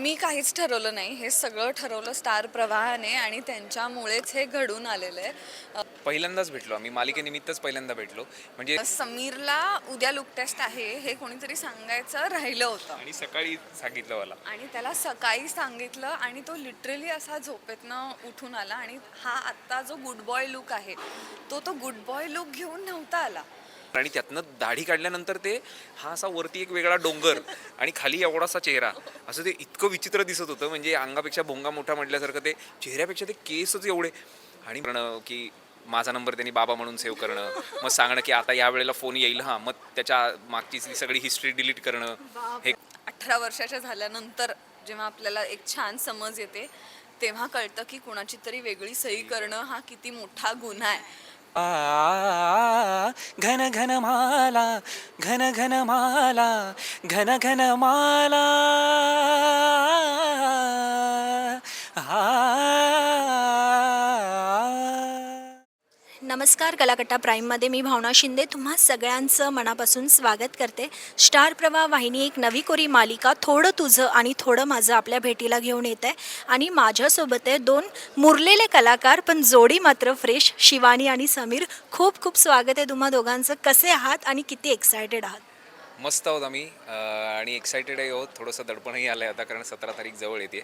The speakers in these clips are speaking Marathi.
मी काहीच ठरवलं नाही. हे सगळं ठरवलं स्टार प्रवाहाने आणि त्यांच्यामुळेच हे घडून आलेलं आहे. पहिल्यांदाच भेटलो आम्ही. मालिकेनिमित्तच पहिल्यांदा भेटलो. म्हणजे समीरला उद्या लुक टेस्ट आहे हे कोणीतरी सांगायचं राहिलं होतं. आणि सकाळी सांगितलं मला. आणि त्याला सकाळी सांगितलं आणि तो लिटरली असा झोपेतनं उठून आला आणि हा आत्ता जो गुड बॉय लुक आहे तो तो गुड बॉय लुक घेऊन नव्हता आला. आणि त्यातनं दाढी काढल्यानंतर ते हा असा वरती एक वेगळा डोंगर आणि खाली एवढासा चेहरा. असं ते इतकं विचित्र दिसत होतं म्हणजे अंगापेक्षा भोंगा मोठा म्हटल्यासारखं ते चेहऱ्यापेक्षा ते केसच एवढे. आणि म्हणणं की माझा नंबर त्यांनी बाबा म्हणून सेव्ह करणं मग सांगणं की आता या वेळेला फोन येईल हां मग त्याच्या मागची सगळी हिस्ट्री डिलीट करणं हे अठरा वर्षाच्या झाल्यानंतर जेव्हा आपल्याला एक छान समज येते तेव्हा कळतं की कुणाची तरी वेगळी सही करणं हा किती मोठा गुन्हा आहे. आ घन घन माला घन घन माला घन घन माला. नमस्कार कलाकट्टा प्राईममध्ये मी भावना शिंदे तुम्हा सगळ्यांचं मनापासून स्वागत करते. स्टार प्रवाह वाहिनी एक नवी कोरी मालिका थोडं तुझं आणि थोडं माझं आपल्या भेटीला घेऊन येत आहे. आणि माझ्यासोबत आहे दोन मुरलेले कलाकार पण जोडी मात्र फ्रेश शिवानी आणि समीर. खूप खूप स्वागत आहे तुम्हा दोघांचं. कसे आहात आणि किती एक्सायटेड आहात? मस्त आहोत आम्ही. आणि एक्सायटेडही आहोत. थोडंसं दडपणही आलं आहे आता कारण सतरा तारीख जवळ येते.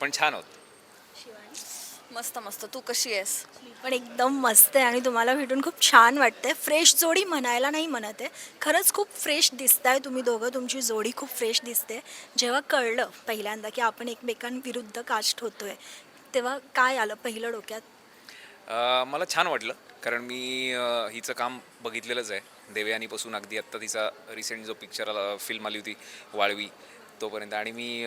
पण छान आहोत. मस्त मस्त. तू कशी आहेस? मी पण एकदम मस्त आहे आणि तुम्हाला भेटून खूप छान वाटतंय. फ्रेश जोडी म्हणायला नाही म्हणत आहे. खरंच खूप फ्रेश दिसताय तुम्ही दोघं. तुमची जोडी खूप फ्रेश दिसते. जेव्हा कळलं पहिल्यांदा की आपण एकमेकांविरुद्ध कास्ट होतोय तेव्हा काय आलं पहिलं डोक्यात? अं, मला छान वाटलं कारण मी अं, हिचं काम बघितलेलंच आहे. देवयानीपासून अगदी आत्ता तिचा रिसेंट जो पिक्चर आला फिल्म आली होती वाळवी. तोपर्यंत. आणि मी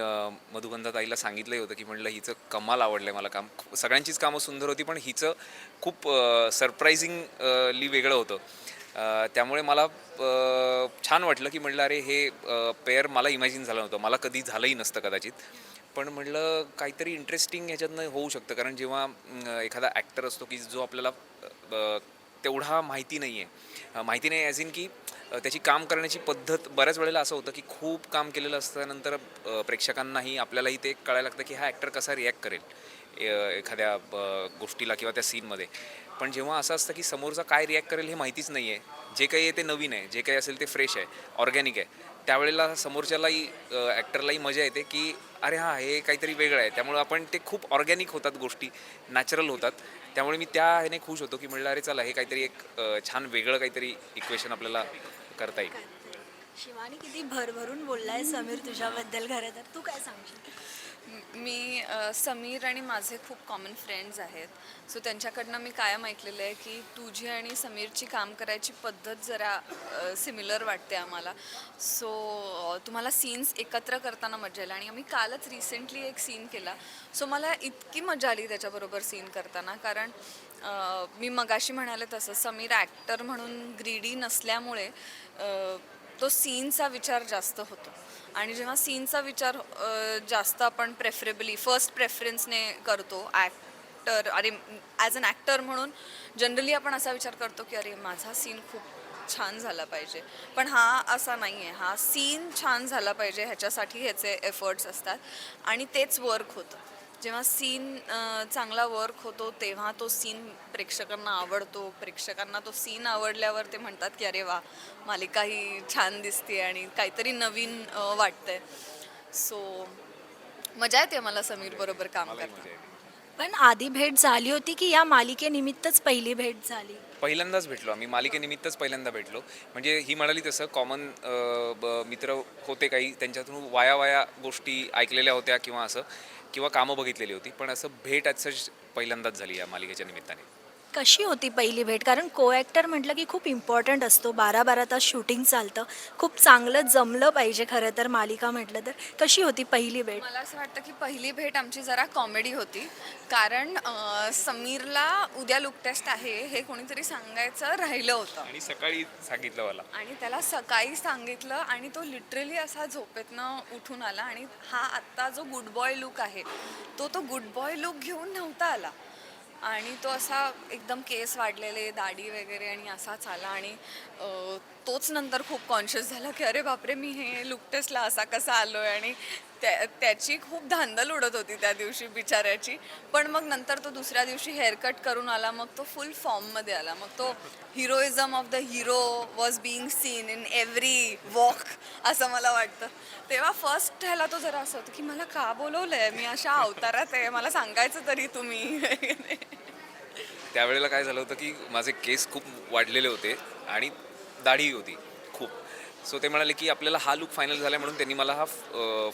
मधुबंधा ताईला सांगितलंही होतं की म्हटलं हिचं कमाल आवडलं आहे मला काम. सगळ्यांचीच कामं सुंदर होती पण हिचं खूप सरप्रायझिंगली वेगळं होतं. त्यामुळे मला छान वाटलं की म्हटलं अरे हे पेअर मला इमॅजिन झालं नव्हतं. मला कधी झालंही नसतं कदाचित. पण म्हटलं काहीतरी इंटरेस्टिंग ह्याच्यातनं होऊ शकतं. कारण जेव्हा एखादा ॲक्टर असतो की जो आपल्याला तेवढा माहिती नाही आहे माहिती नाही ॲज इन की त्याची काम करण्याची पद्धत बऱ्याच वेळेला असं होतं की खूप काम केलेलं असल्यानंतर प्रेक्षकांनाही आपल्यालाही ते कळायला लागतं की हा ॲक्टर कसा रिॲक्ट करेल एखाद्या गोष्टीला किंवा त्या सीनमध्ये पण जेव्हा असं असतं की समोरचा काय रिॲक्ट करेल हे माहितीच नाही आहे जे काही आहे ते नवीन आहे जे काही असेल ते फ्रेश आहे ऑर्गॅनिक आहे. त्यावेळेला समोरच्यालाही ॲक्टरलाही मजा येते की अरे हां हे काहीतरी वेगळं आहे. त्यामुळं आपण ते खूप ऑर्गॅनिक होतात गोष्टी नॅचरल होतात. त्यामुळे मी त्या ह्याने खुश होतो की म्हणलं अरे चला हे काहीतरी एक छान वेगळं काहीतरी इक्वेशन आपल्याला करता येईल. शिवानी किती भरभरून बोललाय समीर तुझ्याबद्दल खरं तर. तू काय सांगशील? मी अ, समीर आणि माझे खूप कॉमन फ्रेंड्स आहेत. सो त्यांच्याकडनं मी कायम ऐकलेलं आहे की तुझी आणि समीरची काम करायची पद्धत जरा सिमिलर वाटते आम्हाला. सो तुम्हाला सीन्स एकत्र करताना मजा येईल. आणि आम्ही कालच रिसेंटली एक सीन केला. सो मला इतकी मजा आली त्याच्याबरोबर सीन करताना. कारण अ, मी मगाशी म्हणाले तसं समीर ॲक्टर म्हणून ग्रीडी नसल्यामुळे अ, तो सीनचा विचार जास्त होतो. आणि जेव्हा सीनचा विचार अ, जास्त आपण प्रेफरेबली फर्स्ट प्रेफरन्सने करतो ॲक्टर अरे ॲज अन ॲक्टर म्हणून जनरली आपण असा विचार करतो की अरे माझा सीन खूप छान झाला पाहिजे. पण हा असा नाही आहे हा सीन छान झाला पाहिजे ह्याच्यासाठी ह्याचे एफर्ट्स असतात. आणि तेच वर्क होतं. जेव्हा सीन चांगला वर्क होतो तेव्हा तो सीन प्रेक्षकांना आवडतो. प्रेक्षकांना तो सीन आवडल्यावर ते म्हणतात की अरे वा मालिका ही छान दिसते आणि काहीतरी नवीन वाटतंय. सो मजा येते मला समीर बरोबर काम करताना पण आधी भेट झाली होती की या मालिकेनिमित्तच पहिली भेट झाली? पहिल्यांदाच भेटलो आम्ही. मालिकेनिमित्तच पहिल्यांदा भेटलो. म्हणजे ही म्हणाली तसं कॉमन मित्र होते काही त्यांच्यातून वाया वाया गोष्टी ऐकलेल्या होत्या किंवा असं. किंवा कामं बघितलेली होती पण असं भेट ॲज सच पहिल्यांदाच झाली या मालिकेच्या निमित्ताने. कशी होती पहिली भेट? कारण को ॲक्टर म्हटलं की खूप इम्पॉर्टंट असतो. बारा बारा तास शूटिंग चालतं. खूप चांगलं जमलं पाहिजे खरं तर मालिका म्हटलं तर. कशी होती पहिली भेट? मला असं वाटतं की पहिली भेट आमची जरा कॉमेडी होती. कारण अ, समीरला उद्या लुक टेस्ट आहे. हे कोणीतरी सांगायचं राहिलं होतं. आणि सकाळी सांगितलं मला. आणि त्याला सकाळी सांगितलं आणि तो लिटरली असा झोपेतनं उठून आला. आणि हा आत्ता जो गुड बॉय लुक आहे तो तो गुड बॉय लुक घेऊन नव्हता आला. आणि तो असा एकदम केस वाढलेले दाढी वगैरे आणि असाच आला आणि तोच नंतर खूप कॉन्शियस झाला की अरे बापरे मी हे लुक टेस्टला असा कसा आलोय? आणि त्या त्याची खूप धांदल उडत होती त्या दिवशी बिचाऱ्याची. पण मग नंतर तो दुसऱ्या दिवशी हेअरकट करून आला मग तो फुल फॉर्ममध्ये आला. मग तो heroism of the hero was being seen in every walk असं मला वाटतं. तेव्हा फर्स्ट ह्याला तो जरा असं होतं की मला का बोलवलंय? मी अशा अवतारात आहे. मला सांगायचं तरी तुम्ही. त्यावेळेला काय झालं होतं की माझे केस खूप वाढलेले होते. आणि दाढी होती खूप. सो ते म्हणाले की आपल्याला हा लुक फायनल झाला म्हणून त्यांनी मला हा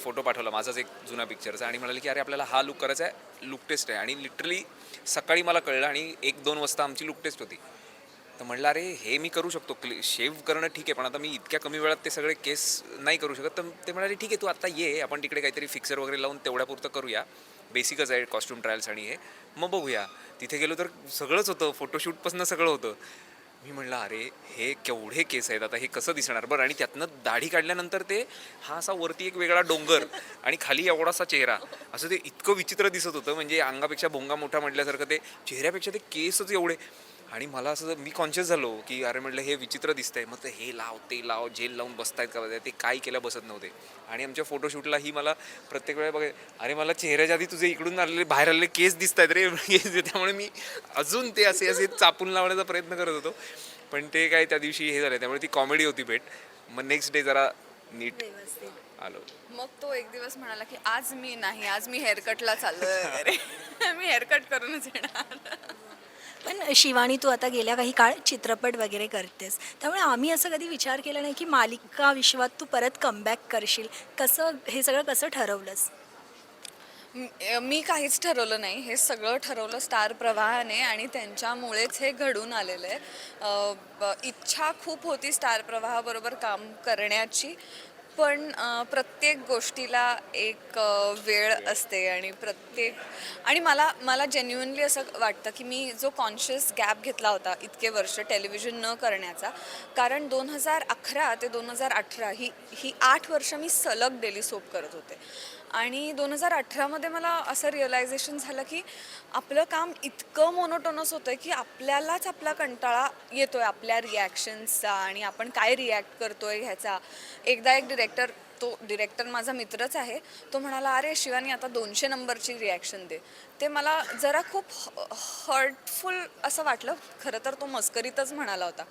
फोटो पाठवला. माझाच एक जुना पिक्चरचा आणि म्हणाले की अरे आपल्याला हा लुक करायचा आहे लुक टेस्ट आहे. आणि लिटरली सकाळी मला कळलं आणि एक दोन वाजता आमची लुक टेस्ट होती. तर म्हणलं अरे हे मी करू शकतो. क्लि शेव करणं ठीक आहे पण आता मी इतक्या कमी वेळात ते सगळे केस नाही करू शकत. तर ते म्हणाले ठीक आहे तू आता ये. आपण तिकडे काहीतरी फिक्सर वगैरे लावून तेवढ्यापुरतं करूया. बेसिकच आहे कॉस्ट्युम ट्रायल्स आणि हे. मग बघूया. तिथे गेलो तर सगळंच होतं. फोटोशूटपासून सगळं होतं. मी म्हणलं अरे हे केवढे केस आहेत आता हे कसं दिसणार? बरं आणि त्यातनं दाढी काढल्यानंतर ते हा असा वरती एक वेगळा डोंगर आणि खाली एवढासा चेहरा. असं ते इतकं विचित्र दिसत होतं म्हणजे अंगापेक्षा भोंगा मोठा म्हटल्यासारखं ते चेहऱ्यापेक्षा ते केसच एवढे. आणि मला असं मी कॉन्शियस झालो की अरे म्हटलं हे विचित्र दिसतंय. मग ते हे लाव ते लाव जेल लावून बसतायत का ते काही केल्या बसत नव्हते. आणि आमच्या फोटोशूटला ही मला प्रत्येक वेळा बघा अरे मला चेहऱ्याच्या आधी तुझे इकडून आलेले बाहेर आलेले केस दिसत आहेत रे. केस त्यामुळे मी अजून ते असे असे चापून लावण्याचा प्रयत्न करत होतो. पण ते काय त्या दिवशी हे झालं. त्यामुळे ती कॉमेडी होती भेट. मग नेक्स्ट डे जरा नीट आलो. मग तो एक दिवस म्हणाला की आज मी नाही आज मी हेअरकटला चाललोय वगैरे. मी हेअरकट करूनच येणार. पण शिवानी तू आता गेल्या काही काळ चित्रपट वगैरे करतेस. त्यामुळे आम्ही असं कधी विचार केला नाही की मालिका विश्वात तू परत कमबॅक करशील. कसं हे सगळं कसं ठरवलंस? मी काहीच ठरवलं नाही. हे सगळं ठरवलं स्टार प्रवाहाने आणि त्यांच्यामुळेच हे घडून आलेलं आहे. इच्छा खूप होती स्टार प्रवाहाबरोबर काम करण्याची. पण प्रत्येक गोष्टीला एक वेळ असते आणि प्रत्येक आणि मला मला जेन्युनली असं वाटतं की मी जो कॉन्शियस गॅप घेतला होता इतके वर्ष टेलिव्हिजन न करण्याचा कारण दोन हजार अकरा ते दोन हजार अठरा ही ही आठ वर्ष मी सलग डेली सोप करत होते. आणि दोन हजार अठरामध्ये मला असं रिअलायझेशन झालं की आपलं काम इतकं मोनोटोनस होतं की आपल्यालाच आपला कंटाळा येतोय आपल्या रिॲक्शन्सचा आणि आपण काय रिॲक्ट करतोय ह्याचा. एकदा एक डिरेक्ट डिरेक्टर तो डिरेक्टर माझा मित्रच आहे. तो म्हणाला अरे शिवानी आता दोनशे नंबरची रिॲक्शन दे. ते मला जरा खूप हर्टफुल असं वाटलं. खरं तर तो मस्करीतच म्हणाला होता.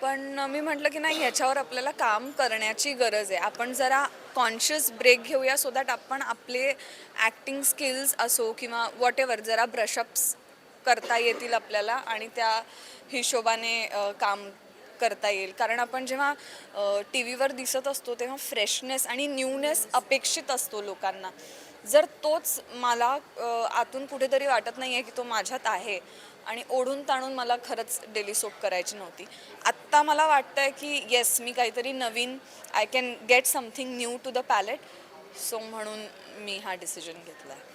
पण मी म्हटलं की नाही ह्याच्यावर आपल्याला काम करण्याची गरज आहे. आपण जरा कॉन्शियस ब्रेक घेऊया सो दॅट आपण आपले ॲक्टिंग स्किल्स असो किंवा वॉट एव्हर जरा ब्रशअप्स करता येतील आपल्याला आणि त्या हिशोबाने काम करता येईल. कारण आपण जेव्हा टी व्हीवर दिसत असतो तेव्हा फ्रेशनेस आणि न्यूनेस अपेक्षित असतो लोकांना. जर तोच मला आतून कुठेतरी वाटत नाही आहे की तो माझ्यात आहे आणि ओढून ताणून मला खरंच डेली सोप करायची नव्हती. आत्ता मला वाटतं आहे की येस मी काहीतरी नवीन I can get something new to the palette so म्हणून मी हा डिसिजन घेतला आहे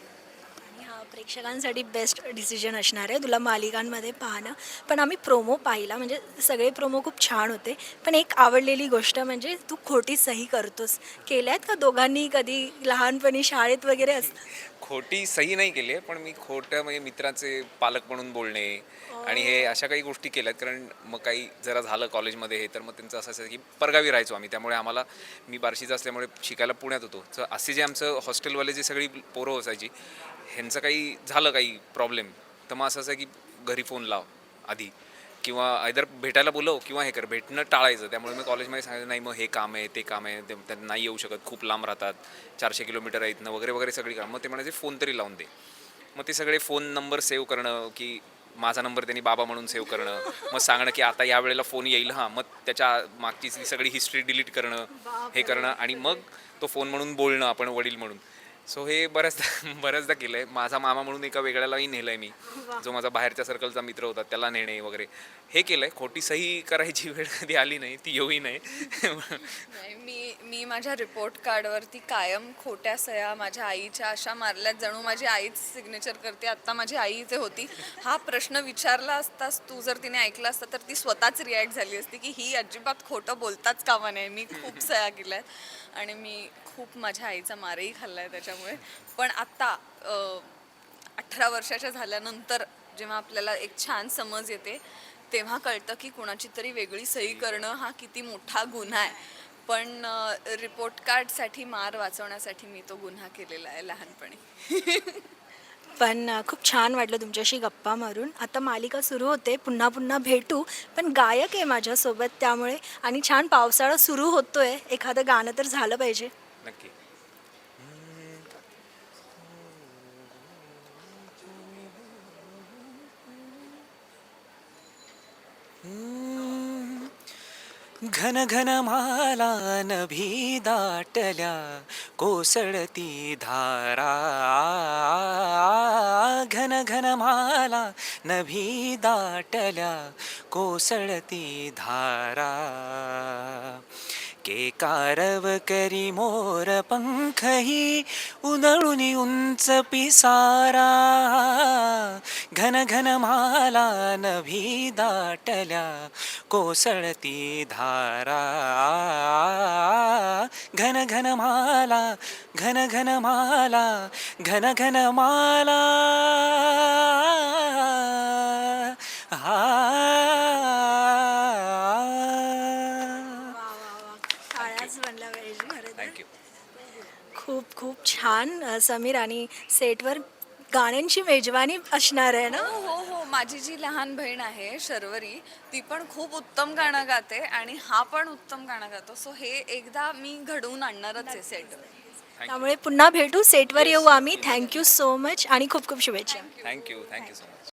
प्रेक्षकांसाठी बेस्ट डिसिजन असणार आहे. तुला मालिकांमध्ये पाहणं. पण आम्ही प्रोमो पाहिला. म्हणजे सगळे प्रोमो खूप छान होते. पण एक आवडलेली गोष्ट म्हणजे तू खोटी सही करतोस. केल्यात का दोघांनी कधी लहानपणी शाळेत वगैरे असतात खोटी सही नाही केली आहे पण मी खोटं म्हणजे मित्राचे पालक म्हणून बोलणे आणि हे अशा काही गोष्टी केल्यात. कारण मग काही जरा झालं कॉलेजमध्ये हे तर मग त्यांचं असं असायचं की परगावी राहायचो आम्ही. त्यामुळे आम्हाला मी बार्शीचं असल्यामुळे शिकायला पुण्यात होतो. तर असे जे आमचं हॉस्टेलवाले जे सगळी पोरं असायची ह्यांचं काही झालं काही प्रॉब्लेम तर मग असं असं की घरी फोन लाव आधी. किंवा आयदर भेटायला बोलव किंवा हे कर भेटणं टाळायचं. त्यामुळे मी कॉलेजमध्ये सांगायचं नाही मग हे काम आहे ते काम आहे ते त्यांना नाही येऊ शकत खूप लांब राहतात चारशे किलोमीटर आहेत ना वगैरे वगैरे सगळी काम. मग ते म्हणायचे फोन तरी लावून दे. मग ते सगळे फोन नंबर सेव्ह करणं की माझा नंबर त्यांनी बाबा म्हणून सेव्ह करणं मग सांगणं की आता या वेळेला फोन येईल हां मग त्याच्या मागची सगळी हिस्ट्री डिलीट करणं हे करणं आणि मग तो फोन म्हणून बोलणं आपण वडील म्हणून. सो हे बऱ्याचदा बऱ्याचदा केलं आहे माझा मामा म्हणून एका वेगळ्यालाही नेलं आहे मी जो माझा बाहेरच्या सर्कलचा मित्र होता त्याला नेणे वगैरे. हे केलं आहे खोटी सही करायची वेळ कधी आली नाही ती येऊही नाही. नाही मी मी माझ्या रिपोर्ट कार्डवरती कायम खोट्या सह्या माझ्या आईच्या अशा मारल्यात. जणू माझी आईच सिग्नेचर करते आत्ता माझी आई इथे होती. हा प्रश्न विचारला असतास तू जर तिने ऐकला असता तर ती स्वतःच रिॲक्ट झाली असती की ही अजिबात खोटं बोलताच कामा नाही मी खूप सह्या केल्या आहेत आणि मी खूप माझ्या आईचा मारही खाल्ला आहे त्याच्यामुळे. पण आत्ता अठरा वर्षाच्या झाल्यानंतर जेव्हा आपल्याला एक छान समज येते तेव्हा कळतं की कुणाची तरी वेगळी सही करणं हा किती मोठा गुन्हा आहे. पण रिपोर्ट कार्डसाठी मार वाचवण्यासाठी मी तो गुन्हा केलेला आहे लहानपणी. पण खूप छान वाटलं तुमच्याशी गप्पा मारून. आता मालिका सुरू होते पुन्हा पुन्हा भेटू. पण गायक आहे माझ्यासोबत त्यामुळे आणि छान पावसाळा सुरू होतोय. एखादं गाणं तर झालं पाहिजे. नक्की. घन घन माला नभी दाटल्या कोसळती धारा. घन घन माला नभी दाटल्या कोसळती धारा. के कारव करी मोर पंखही उधळून उंच पिसारा घन घन माला नभी दाटल्या कोसळती धारा घन घन माला घन घन माला घन घन माला हा बनल्या पाहिजे खरं तर. थँक्यू खूप खूप छान अ, समीर आणि सेटवर गाण्यांची मेजवानी असणार आहे ना? हो हो. हो माझी जी लहान बहीण आहे शर्वरी ती पण खूप उत्तम गाणं गाते आणि हा पण उत्तम गाणं गातो. सो हे एकदा मी घडवून आणणारच आहे सेट त्यामुळे पुन्हा भेटू. सेटवर येऊ आम्ही. थँक्यू सो मच आणि खूप खूप शुभेच्छा. Thank you thank you so much